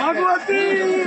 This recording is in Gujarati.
ભગવતી!